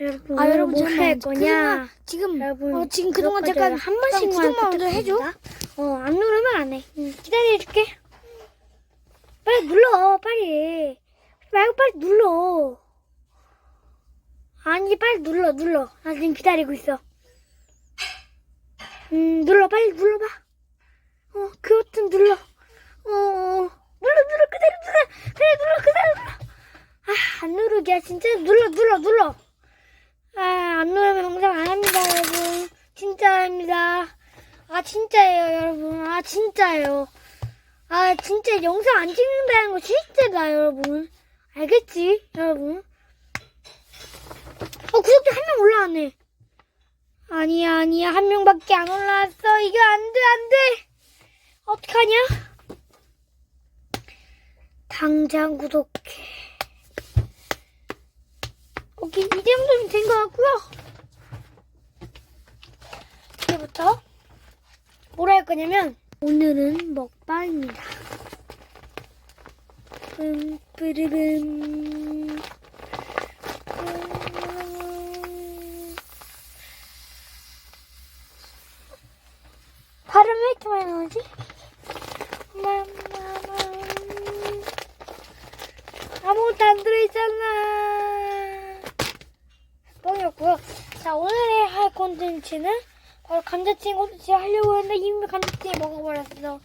여러분, 아 여러분 뭐 잠깐만. 할 거냐? 지금 여러분, 어, 지금 그동안 몇 잠깐 한 번씩만 구독만 해줘. 부탁드립니다. 어, 안 누르면 안 해. 응, 기다려줄게. 빨리 눌러, 빨리. 말고 빨리 눌러. 아니, 빨리 눌러, 눌러. 나 지금 기다리고 있어. 음, 눌러, 빨리 눌러봐. 어, 그 버튼 눌러. 어, 어. 눌러, 눌러, 그대로 눌러. 그래, 눌러, 그대로 눌러. 아, 안 누르게. 진짜 눌러, 눌러, 눌러. 아, 안 누르면 영상 안 합니다, 여러분. 진짜입니다. 아, 진짜예요, 여러분. 아, 진짜예요. 아, 진짜 영상 안 찍는다는 거 실제다, 여러분. 알겠지, 여러분? 어, 구독자 한 명 올라왔네. 아니야, 아니야. 한 명밖에 안 올라왔어. 이거 안 돼, 안 돼. 어떡하냐? 당장 구독해. 오케이, 이 정도면 된 것 같고요. 이제부터 뭘 할 거냐면 오늘은 먹방입니다. 음, 뿌르름. 음. 발음 왜 이렇게 많이 나오지? 맘마맘. 아무것도 안 들어있잖아. 뻥이었고요. 자, 오늘의 할 콘텐츠는 바로 감자튀김 콘텐츠 하려고 했는데 이미 감자튀김 먹어버렸어.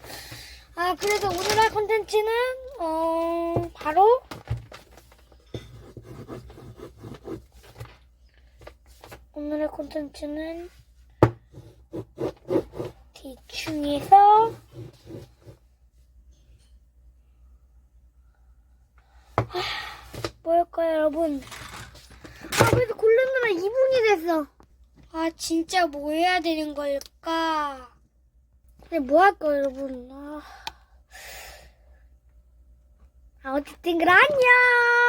아, 그래서 오늘 할 콘텐츠는, 어, 바로, 오늘의 콘텐츠는 대충해서 뭐였까요, 여러분? 아, 그래도 고르느라 2분이 됐어. 아, 진짜 뭐 해야 되는 걸까? 근데 뭐 할까, 여러분? 아, 아 어쨌든 그래, 안녕!